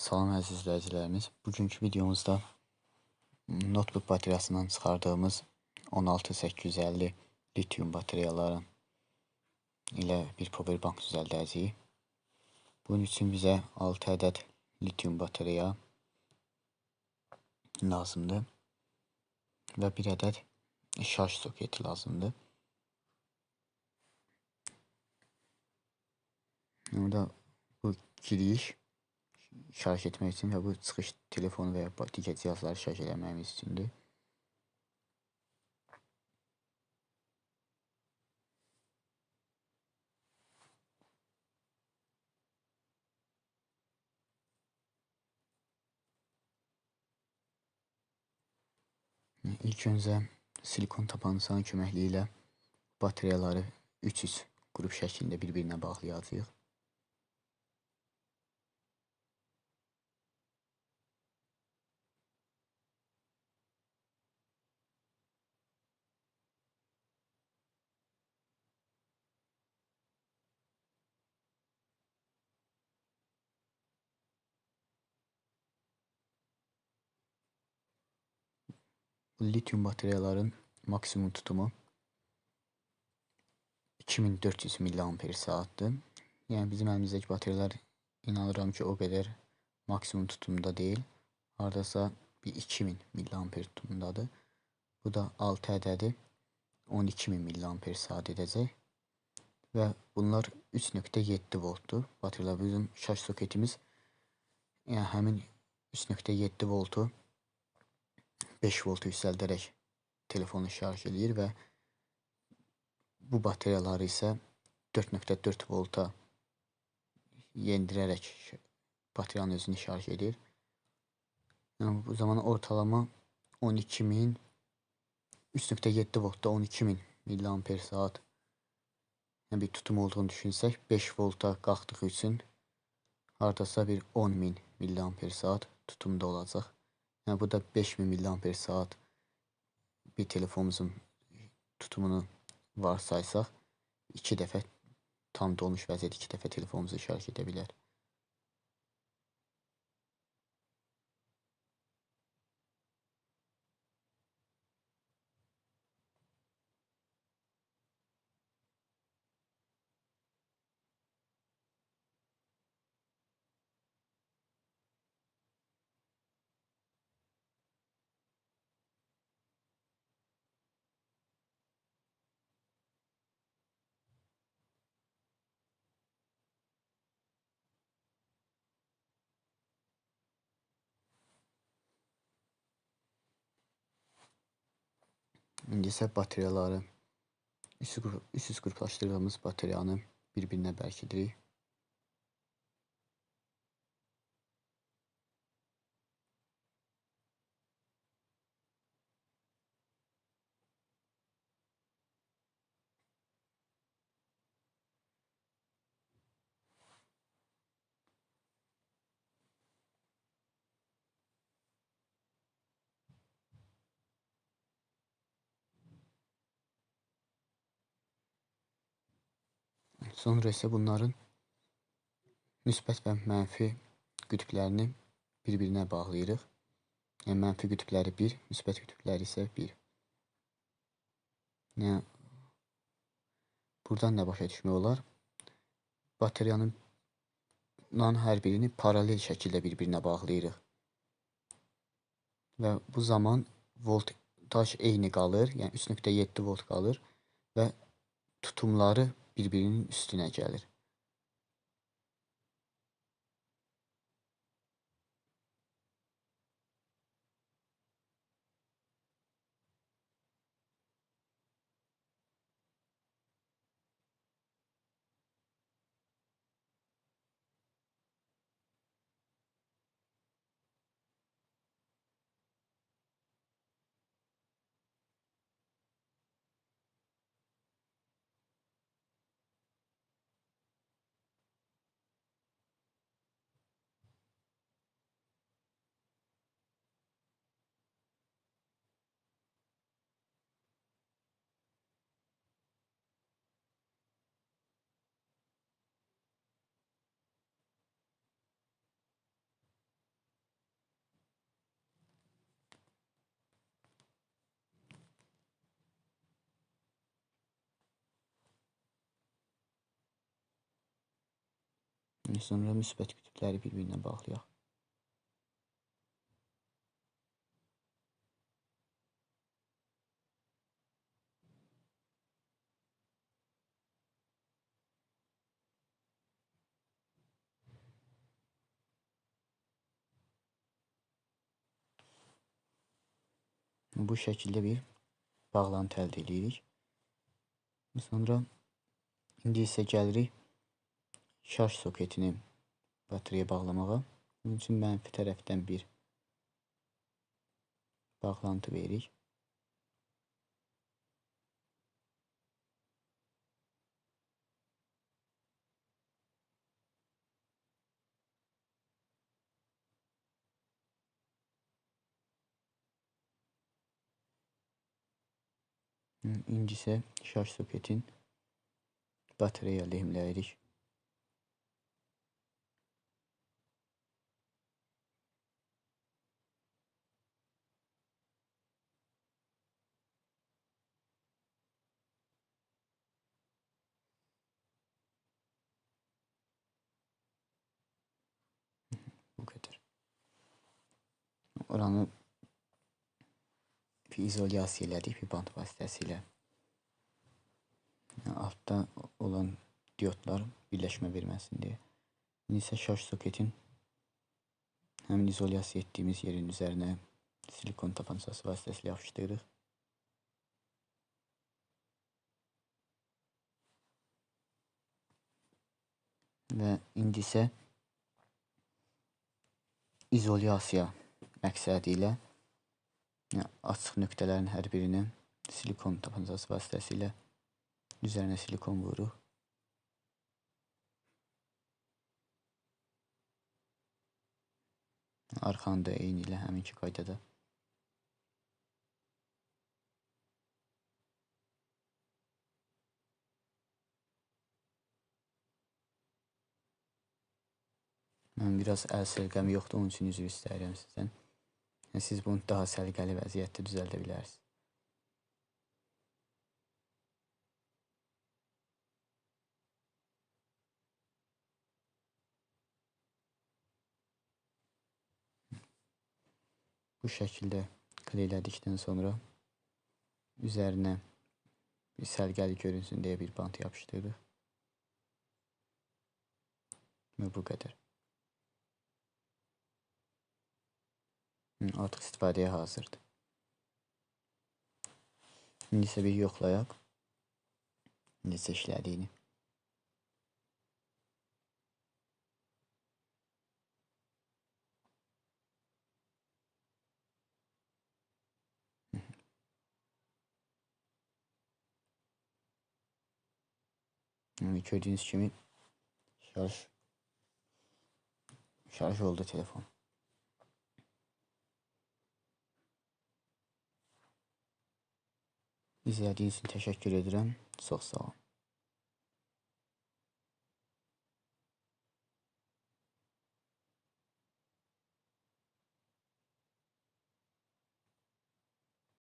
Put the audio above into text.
Salam əziz izləyicilərimiz. Bugünkü videomuzda notebook bataryasından çıxardığımız 16850 litium batareyaların ilə bir power bank düzəldəcəyik. Bunun üçün bizə 6 ədəd litium batareya lazımdır və bir ədəd şarj soketi lazımdır. Burada bu giriş şarj etmək üçün və bu çıxış telefonu və ya digər cihazları şarj eləməyimiz üçündür. İlk öncə silikon tapançanın köməkliyi ilə batareyaları 3-3 qrup şəklində bir-birinə bağlayacağıq. Bu lityum batareyaların maksimum tutumu 2400 mAh saatdır. Yəni bizim əlimizdəki batareyalar inanıram ki, o qədər maksimum tutumda deyil. Hardasa bir 2000 mAh tutumundadır. Bu da 6 ədədi 12000 mAh edəcək. Və bunlar 3.7 voltdur. Batareyalar bizim şarj soketimiz yəni həmin 3.7 voltu 5 volt yüksəldərək telefonu şarj eləyir və bu batareyaları isə 4.4 volta yendirərək batareyanın özünü şarj edir. Yəni bu zaman ortalama 12000 3.7 voltda 12000 mAh saat yəni bir tutum olduğunu düşünsək 5 volta qalxdığı üçün hardasa bir 10000 mAh saat tutumda olacaq. Yəni burada 5000 mAh saat bir telefonumuzun tutumunu varsaysaq 2 dəfə tam dolmuş vəziyyətdə 2 dəfə telefonumuzu şarj edə bilər. İndi isə batareyaları üst-üst qruplaşdırdığımız batareyanı bir-birinə bərkidirik. Sonra isə bunların müsbət və mənfi qütblərini bir-birinə bağlayırıq. Yəni mənfi qütbləri 1, müsbət qütbləri isə 1. Yəni buradan nə başa düşmək olar? Batareyanın hər birini paralel şəkildə bir-birinə bağlayırıq. Və bu zaman voltaj eyni qalır, yəni 3.7 volt qalır və tutumları birbirinin üstüne gelir. Sonra müsbət qütbləri bir-birinə bağlayaq. Bu şəkildə bir bağlantı əldə edirik. Sonra indi isə gəlirik şarj soketini bataryaya bağlamağa. Bunun üçün mənfi tərəfdən bir bağlantı veririk. İndi isə şarj soketin batareya lehimləyirik. Bu qədər. Oranı bir izolyasiya elədik bir bant vasitəsilə. Altda olan diodlar birləşmə verməsin deyə. İndi isə şarj soketin həmin izolyasiya etdiyimiz yerin üzərinə silikon tapancası vasitəsilə yapışdırırıq. Və indi isə izolyasiya məqsədi ilə açıq nöqtələrin hər birini silikon tapancası vasitəsilə üzərinə silikon vururuq. Arxanı da eyni ilə həminki qaydada. Mən biraz əl sərqəm yoxdur, onun üçün üzr istəyirəm sizdən. Siz bunu daha səliqəli vəziyyətdə düzəldə bilərsiniz. Bu şəkildə kleylədikdən sonra üzərinə bir sərgəli görünsün deyə bir bant yapışdırırıq. Və bu qədər. Artıq istifadəyə hazırdır. İndi isə bir yoxlayaq. Necə işlədiyini. Gördüyünüz kimi şarj şarj oldu telefon. İzlədiyiniz üçün təşəkkür edirəm. Çox sağ olun.